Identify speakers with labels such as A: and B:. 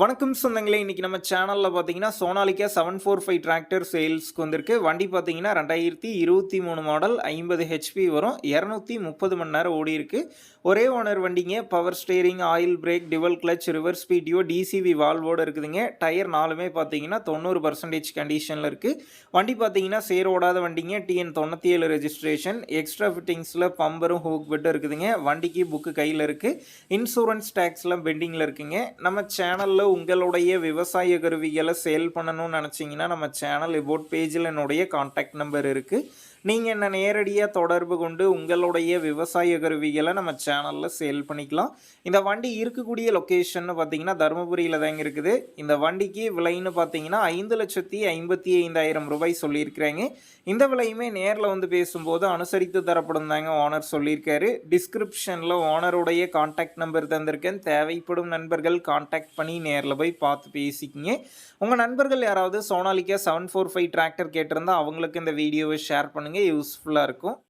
A: வணக்கம் சொந்தங்களே இன்றைக்கி நம்ம சேனலில் பார்த்தீங்கன்னா Sonalika seven four five tractor சேல்ஸ்க்கு வந்திருக்கு. வண்டி பார்த்தீங்கன்னா ரெண்டாயிரத்தி இருபத்தி மூணு மாடல் ஐம்பது ஹெச்பி வரும். இரநூத்தி முப்பது மணி நேரம் ஓடி இருக்கு. ஒரே ஓனர் வண்டிங்க. Power steering oil brake dual clutch reverse பிடியோ DCV வால்வோடு இருக்குதுங்க. டயர் நாலுமே பார்த்தீங்கன்னா தொண்ணூறு பர்சன்டேஜ் கண்டிஷனில் இருக்குது வண்டி பார்த்தீங்கன்னா சேர் ஓடாத வண்டிங்க. டிஎன் தொண்ணூற்றி ஏழு ரெஜிஸ்ட்ரேஷன் எக்ஸ்ட்ரா ஃபிட்டிங்ஸில் பம்பரும் ஹூக் பெட்டும் இருக்குதுங்க. வண்டிக்கு புக்கு கையில் இருக்குது இன்சூரன்ஸ் டேக்ஸ்லாம் பெண்டிங்கில் இருக்குங்க. நம்ம சேனலில் உங்களுடைய விவசாய கருவிகளை சேல் பண்ணணும்னு நினச்சிங்கன்னா நம்ம சேனல் இபோட் பேஜில் என்னுடைய காண்டாக்ட் நம்பர் இருக்குது நீங்கள் என்ன நேரடியாக தொடர்பு கொண்டு உங்களுடைய விவசாய கருவிகளை நம்ம சேனலில் சேல் பண்ணிக்கலாம். இந்த வண்டி இருக்கக்கூடிய லொக்கேஷன் பார்த்தீங்கன்னா தருமபுரியில் தாங்க இருக்குது. இந்த வண்டிக்கு விலைன்னு பார்த்தீங்கன்னா ஐந்து லட்சத்தி ஐம்பத்தி ஐந்தாயிரம் ரூபாய் சொல்லியிருக்கிறாங்க. இந்த விலையுமே நேரில் வந்து பேசும்போது அனுசரித்து தரப்படும் தாங்க ஓனர் சொல்லியிருக்காரு. டிஸ்கிரிப்ஷனில் ஓனருடைய காண்டாக்ட் நம்பர் தந்திருக்கேன். தேவைப்படும் நண்பர்கள் காண்டாக்ட் பண்ணி நேரில் போய் பார்த்து பேசிக்கிங்க. உங்கள் நண்பர்கள் யாராவது Sonalika seven four five tractor கேட்டிருந்தா அவங்களுக்கு இந்த வீடியோவை ஷேர் பண்ணுங்கள் யூஸ்ஃபுல்லாக இருக்கும்